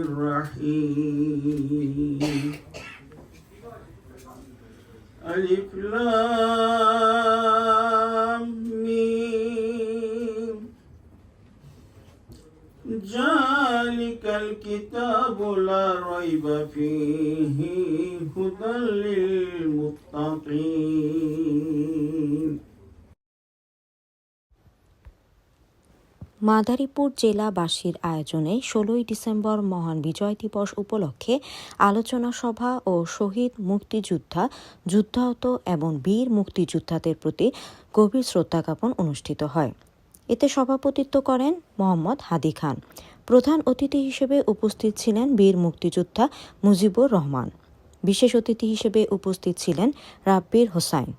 الرحيم ألف لام ميم ذلك الكتاب لا ريب فيه هدى للمتقين মাদারীপুর জেলাবাসীর আয়োজনে ষোলোই ডিসেম্বর মহান বিজয় দিবস উপলক্ষে আলোচনা সভা ও শহীদ মুক্তিযোদ্ধা, যুদ্ধাহত এবং বীর মুক্তিযোদ্ধাদের প্রতি গভীর শ্রদ্ধা জ্ঞাপন অনুষ্ঠিত হয়। এতে সভাপতিত্ব করেন মোহাম্মদ হাদি খান। প্রধান অতিথি হিসেবে উপস্থিত ছিলেন বীর মুক্তিযোদ্ধা মুজিবুর রহমান। বিশেষ অতিথি হিসেবে উপস্থিত ছিলেন রাব্বির হোসাইন।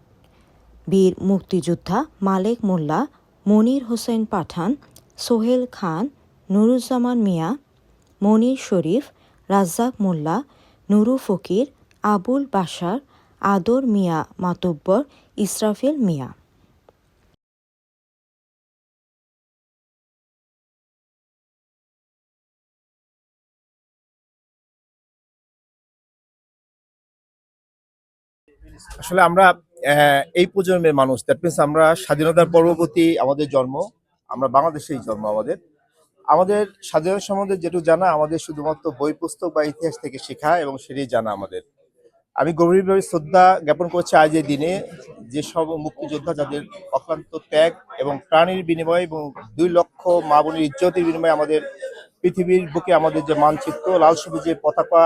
বীর মুক্তিযোদ্ধা মালেক মোল্লা, মনির হোসেন পাঠান সোহেল খান, নুরুজ্জামান মিয়া, মনির শরীফ, রাজ্জাক মোল্লা, নুরু ফকির, আবুল বাশার, আদর মিয়া মাতব্বর, ইসরাফিল মিয়া। আসলে আমরা এই প্রজন্মের মানুষ দ্যাট মিনস আমরা স্বাধীনতার পরবর্তী আমাদের জন্ম আমরা বাংলাদেশেই জন্ম আমাদের। আমাদের স্বাধীনতা সম্বন্ধে যেটুকু জানা, আমাদের শুধুমাত্র বই, পুস্তক বা ইতিহাস থেকে শেখা এবং সেটাই জানা আমাদের। আমি গভীরভাবে শ্রদ্ধা জ্ঞাপন করছি আজ এই দিনে যে সব মুক্তিযোদ্ধা যাদের অক্লান্ত ত্যাগ এবং প্রাণীর বিনিময়ে এবং দুই লক্ষ মা বোনের ইজ্জতের বিনিময়ে আমাদের পৃথিবীর বুকে আমাদের যে মানচিত্র, লাল সবুজের পতাকা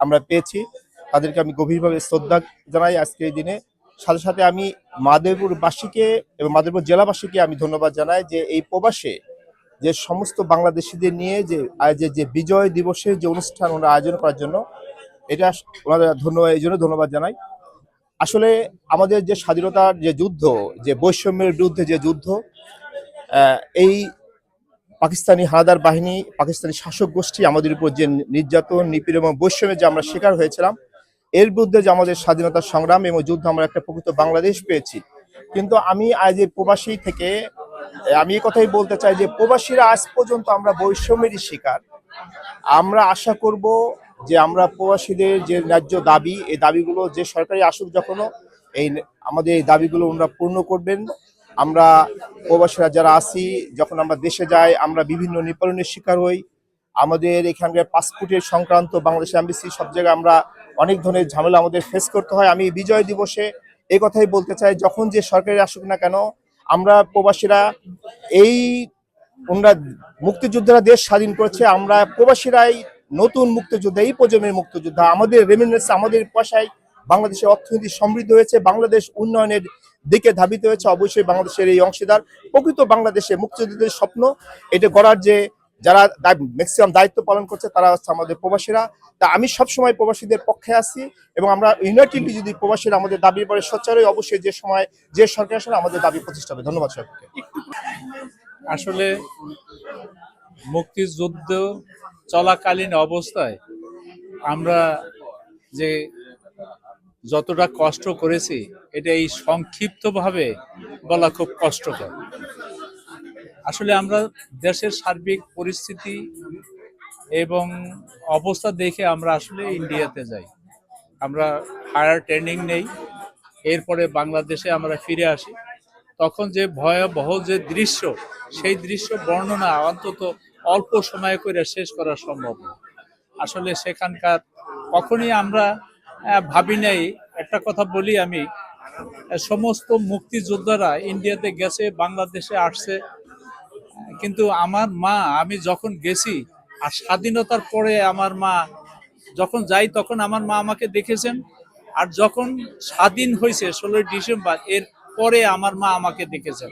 আমরা পেয়েছি, তাদেরকে আমি গভীরভাবে শ্রদ্ধা জানাই আজকের এই দিনে। সাথে সাথে আমি মাদেবপুরবাসীকে এবং মাদেবপুর জেলাবাসীকে আমি ধন্যবাদ জানাই যে এই প্রবাসে যে সমস্ত বাংলাদেশিদের নিয়ে যে আজ- যে বিজয় দিবসের যে অনুষ্ঠান ওনারা আয়োজন করার জন্য, এটা ওনাদের ধন্যবাদ এই জন্য ধন্যবাদ জানাই। আসলে আমাদের যে স্বাধীনতার যে যুদ্ধ, যে বৈষম্যের বিরুদ্ধে যে যুদ্ধ এই পাকিস্তানি হানাদার বাহিনী, পাকিস্তানি শাসক গোষ্ঠী আমাদের উপর যে নির্যাতন, নিপীড়ন এবং বৈষম্যের যে আমরা শিকার হয়েছিলাম এর বিরুদ্ধে যে আমাদের স্বাধীনতার সংগ্রাম এবং যুদ্ধ আমরা একটা প্রকৃত বাংলাদেশ পেয়েছি। কিন্তু আমি আজ এই প্রবাসী থেকে, আমি এই কথাই বলতে চাই যে প্রবাসীরা আজ পর্যন্ত আমরা বৈষম্যেরই শিকার। আমরা আশা করব যে আমরা প্রবাসীদের যে ন্যায্য দাবি, এই দাবিগুলো যে সরকারি আসুক যখনও, এই আমাদের এই দাবিগুলো ওনারা পূর্ণ করবেন। আমরা প্রবাসীরা যারা আছি, যখন আমরা দেশে যাই, আমরা বিভিন্ন নিপীড়নের শিকার হই। আমাদের এখানকার পাসপোর্টের সংক্রান্ত, বাংলাদেশ এমবিসি সব জায়গায় আমরা অনেক ধরনের ঝামেলা আমাদের ফেস করতে হয়। আমি বিজয় দিবসে এই কথাই বলতে চাই, যখন যে সরকারি আসুক না কেন, আমরা প্রবাসীরা এই ওনারা মুক্তিযোদ্ধারা দেশ স্বাধীন করেছে, আমরা প্রবাসীরাই নতুন মুক্তিযোদ্ধা, এই প্রজন্মের মুক্তিযোদ্ধা। আমাদের রেমিনেন্স আমাদের পয়সায় বাংলাদেশের অর্থনীতি সমৃদ্ধ হয়েছে, বাংলাদেশ উন্নয়নের দিকে ধাবিত হয়েছে। অবশ্যই বাংলাদেশের এই অংশীদার, প্রকৃত বাংলাদেশে মুক্তিযুদ্ধের স্বপ্ন, এটা গড়ার যে যারা ম্যাক্সিমাম দায়িত্ব পালন করছে, তারা হচ্ছে আমাদের প্রবাসীরা। তা আমি সবসময় প্রবাসীদের পক্ষে আছি এবং আমরা ইউনাইটেডলি যদি প্রবাসীরা আমাদের দাবির পরে সোচ্চার অবশ্যই যে সময় যে সরকার আসলে আমাদের দাবি প্রতিষ্ঠা হবে। ধন্যবাদ সরকারকে আসলে মুক্তিযুদ্ধ চলাকালীন অবস্থায় আমরা যে যতটা কষ্ট করেছি, এটা এই সংক্ষিপ্তভাবে বলা খুব কষ্টকর। আসলে আমরা দেশের সার্বিক পরিস্থিতি এবং অবস্থা দেখে আমরা আসলে ইন্ডিয়াতে যাই আমরা হায়ার ট্রেনিং নেই, এরপরে বাংলাদেশে আমরা ফিরে আসি তখন যে ভয়াবহ যে দৃশ্য, সেই দৃশ্য বর্ণনা অন্তত অল্প সময় করে শেষ করা সম্ভব। আসলে সেখানকার কখনই আমরা ভাবি নাই, একটা কথা বলি আমি সমস্ত মুক্তিযোদ্ধারা ইন্ডিয়াতে গেছে, বাংলাদেশে আসছে কিন্তু আমার মা, আমি যখন গেছি, আর স্বাধীনতার পরে আমার মা যখন যাই, তখন আমার মা আমাকে দেখেছেন। আর যখন স্বাধীন হয়েছে ষোলোই ডিসেম্বর, এর পরে আমার মা আমাকে দেখেছেন।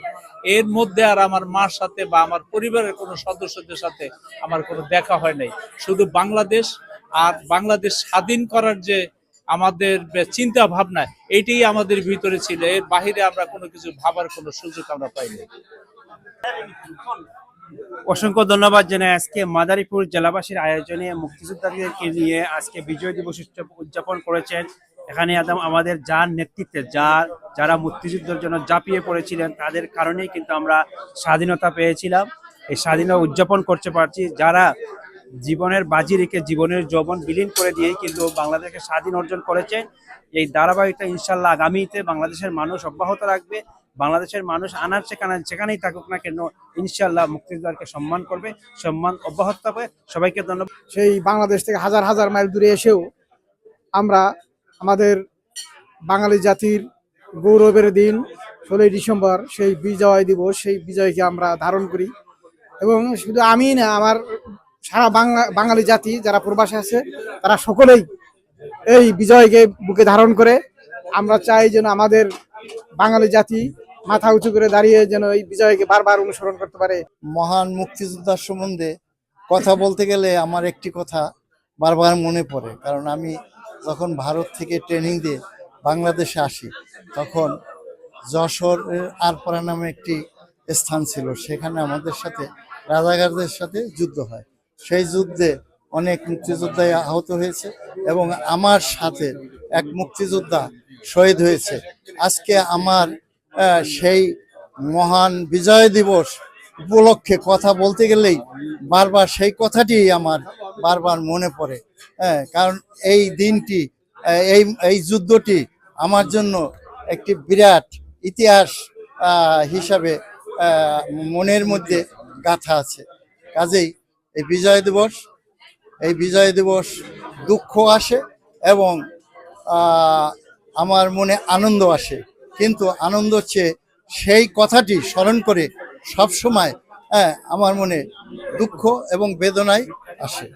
এর মধ্যে আর আমার মার সাথে বা আমার পরিবারের কোনো সদস্যদের সাথে আমার কোনো দেখা হয় নাই। শুধু বাংলাদেশ আর বাংলাদেশ স্বাধীন করার যে আমাদের চিন্তা ভাবনা এইটাই আমাদের ভিতরে ছিল। এর বাহিরে আমরা কোনো কিছু ভাবার কোনো সুযোগ আমরা পাইনি। অসংখ্য ধন্যবাদ জানাই আজকে মাদারীপুর জেলাবাসীর আয়োজনে মুক্তিযোদ্ধাদেরকে নিয়ে আজকে বিজয় দিবস উদযাপন করেছেন। এখানে আমাদের যার নেতৃত্বে, যার যারা মুক্তিযুদ্ধের জন্য ঝাঁপিয়ে পড়েছিলেন, তাদের কারণেই কিন্তু আমরা স্বাধীনতা পেয়েছিলাম। এই স্বাধীনতা উদযাপন করতে পারছি। যারা জীবনের বাজি রেখে জীবনের যৌবন বিলীন করে দিয়ে কিন্তু বাংলাদেশকে স্বাধীন অর্জন করেছেন। এই ধারাবাহিকতা ইনশাল্লাহ আগামীতে বাংলাদেশের মানুষ অব্যাহত রাখবে। বাংলাদেশের মানুষ আনার সেখানে যেখানেই থাকুক না কেন ইনশাল্লাহ মুক্তিযোদ্ধাকে সম্মান করবে, সম্মান অব্যাহত থাকবে। সবাইকে ধন্যবাদ। সেই বাংলাদেশ থেকে হাজার হাজার মাইল দূরে এসেও আমরা আমাদের বাঙালি জাতির গৌরবের দিন, ষোলোই ডিসেম্বর, সেই বিজয় দিবস, সেই বিজয়কে আমরা ধারণ করি। এবং শুধু আমি না, আমার সারা বাংলা বাঙালি জাতি যারা প্রবাসে আছে, তারা সকলেই এই বিজয়কে বুকে ধারণ করে। আমরা চাই যেন আমাদের বাঙালি জাতি মাথা উঁচু করে দাঁড়িয়ে যেন এই বিজয়কে বারবার অনুসরণ করতে পারে। মহান মুক্তিযোদ্ধার সম্বন্ধে কথা বলতে গেলে আমার একটি কথা বারবার মনে পড়ে। কারণ আমি যখন ভারত থেকে ট্রেনিং দিয়ে বাংলাদেশে আসি, তখন যশোরের আরপাড়া নামে একটি স্থান ছিল। সেখানে আমাদের সাথে রাজাকারদের সাথে যুদ্ধ হয়। সেই যুদ্ধে অনেক মুক্তিযোদ্ধাই আহত হয়েছে এবং আমার সাথে এক মুক্তিযোদ্ধা শহীদ হয়েছে। আজকে আমার সেই মহান বিজয় দিবস উপলক্ষে কথা বলতে গেলেই বারবার সেই কথাটি আমার বারবার মনে পড়ে। হ্যাঁ কারণ এই দিনটি এই এই যুদ্ধটি আমার জন্য একটি বিরাট ইতিহাস হিসাবে মনের মধ্যে গাথা আছে। কাজেই এই বিজয় দিবস, এই বিজয় দিবস দুঃখ আসে এবং আমার মনে আনন্দ আসে। কিন্তু আনন্দ হচ্ছে সেই কথাটি স্মরণ করে সব সময় হ্যাঁ আমার মনে দুঃখ এবং বেদনায় আসে।